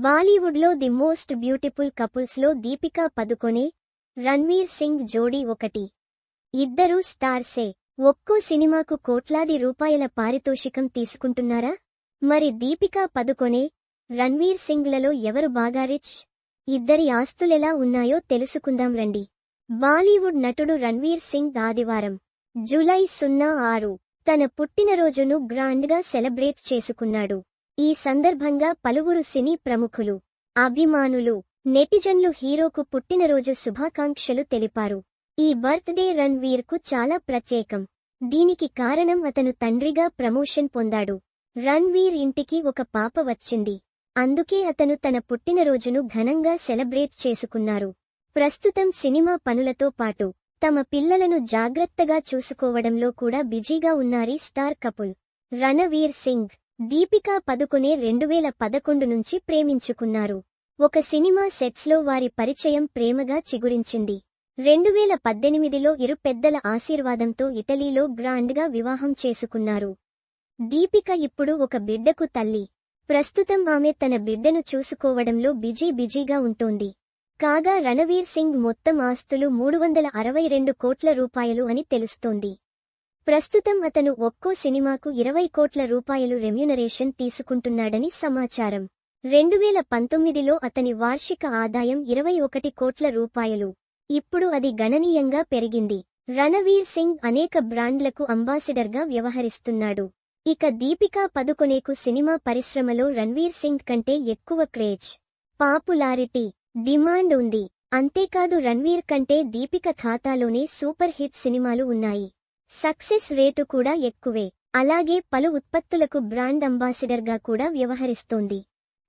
బాలీవుడ్లో the most beautiful కపుల్స్లో దీపికా పదుకొనే రణ్వీర్ సింగ్ జోడీ ఒకటి. ఇద్దరూ స్టార్సే. ఒక్కో సినిమాకు కోట్లాది రూపాయల పారితోషికం తీసుకుంటున్నారా? మరి దీపికా పదుకొనే రణ్వీర్ సింగ్లలో ఎవరు బాగా రిచ్? ఇద్దరి ఆస్తులెలా ఉన్నాయో తెలుసుకుందాం రండి. బాలీవుడ్ నటుడు రణ్వీర్ సింగ్ ఆదివారం జూలై సున్నా ఆరు తన పుట్టినరోజును గ్రాండ్గా సెలబ్రేట్ చేసుకున్నాడు. ఈ సందర్భంగా పలువురు సినీ ప్రముఖులు అభిమానులు నెటిజన్లు హీరోకు పుట్టినరోజు శుభాకాంక్షలు తెలిపారు. ఈ బర్త్డే రణ్వీర్కు చాలా ప్రత్యేకం. దీనికి కారణం అతను తండ్రిగా ప్రమోషన్ పొందాడు. రణ్వీర్ ఇంటికి ఒక పాప వచ్చింది. అందుకే అతను తన పుట్టినరోజును ఘనంగా సెలబ్రేట్ చేసుకున్నారు. ప్రస్తుతం సినిమా పనులతో పాటు తమ పిల్లలను జాగ్రత్తగా చూసుకోవడంలో కూడా బిజీగా ఉన్నారీ స్టార్ కపుల్. రణవీర్ సింగ్ దీపికా పదుకునే రెండువేల పదకొండు నుంచి ప్రేమించుకున్నారు. ఒక సినిమా సెట్స్లో వారి పరిచయం ప్రేమగా చిగురించింది. రెండువేల పద్దెనిమిదిలో ఇరు పెద్దల ఆశీర్వాదంతో ఇటలీలో గ్రాండ్గా వివాహం చేసుకున్నారు. దీపిక ఇప్పుడు ఒక బిడ్డకు తల్లి. ప్రస్తుతం ఆమె తన బిడ్డను చూసుకోవడంలో బిజీ బిజీగా ఉంటోంది. కాగా రణవీర్ సింగ్ మొత్తం ఆస్తులు మూడు వందల అరవై రెండు కోట్ల రూపాయలు అని తెలుస్తోంది. ప్రస్తుతం అతను ఒక్కో సినిమాకు ఇరవై కోట్ల రూపాయలు రెమ్యునరేషన్ తీసుకుంటున్నాడని సమాచారం. రెండువేల పంతొమ్మిదిలో అతని వార్షిక ఆదాయం ఇరవై ఒకటి కోట్ల రూపాయలు. ఇప్పుడు అది గణనీయంగా పెరిగింది. రణవీర్ సింగ్ అనేక బ్రాండ్లకు అంబాసిడర్గా వ్యవహరిస్తున్నాడు. ఇక దీపికా పదుకొనేకు సినిమా పరిశ్రమలో రణ్వీర్ సింగ్ కంటే ఎక్కువ క్రేజ్. పాపులారిటీ. డిమాండ్ ఉంది. అంతేకాదు రణ్వీర్ కంటే దీపిక ఖాతాలోనే సూపర్ హిట్ సినిమాలు ఉన్నాయి. సక్సెస్ రేటు కూడా ఎక్కువే. అలాగే పలు ఉత్పత్తులకు బ్రాండ్ అంబాసిడర్గా కూడా వ్యవహరిస్తోంది.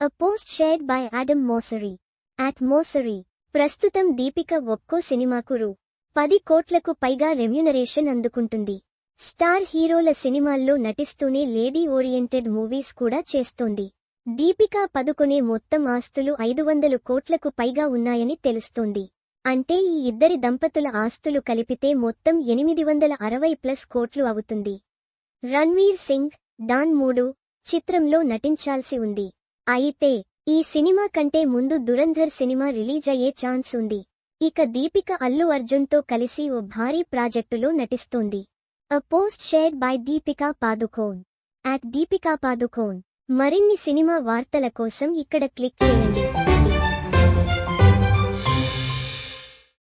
A post shared by Adam Mosseri at Mosseri ప్రస్తుతం దీపిక ఒక్కో సినిమాకు రూ. పది కోట్లకు పైగా రెమ్యునరేషన్ అందుకుంటుంది. స్టార్ హీరోల సినిమాల్లో నటిస్తూనే లేడీ ఓరియంటెడ్ మూవీస్ కూడా చేస్తోంది. దీపికా పదుకొనే మొత్తం ఆస్తులు ఐదు వందలు కోట్లకు పైగా ఉన్నాయని తెలుస్తోంది. అంటే ఈ ఇద్దరి దంపతుల ఆస్తులు కలిపితే మొత్తం ఎనిమిది వందల అరవై ప్లస్ కోట్లు అవుతుంది. రణ్వీర్ సింగ్ డాన్ మూడు చిత్రంలో నటించాల్సి ఉంది. అయితే ఈ సినిమా కంటే ముందు దురంధర్ సినిమా రిలీజ్ అయ్యే ఛాన్స్ ఉంది. ఇక దీపిక అల్లు అర్జున్తో కలిసి ఓ భారీ ప్రాజెక్టులో నటిస్తోంది. A post share by Deepika Padukone at Deepika Padukone మరిన్ని సినిమా వార్తల కోసం ఇక్కడ క్లిక్ చేయండి.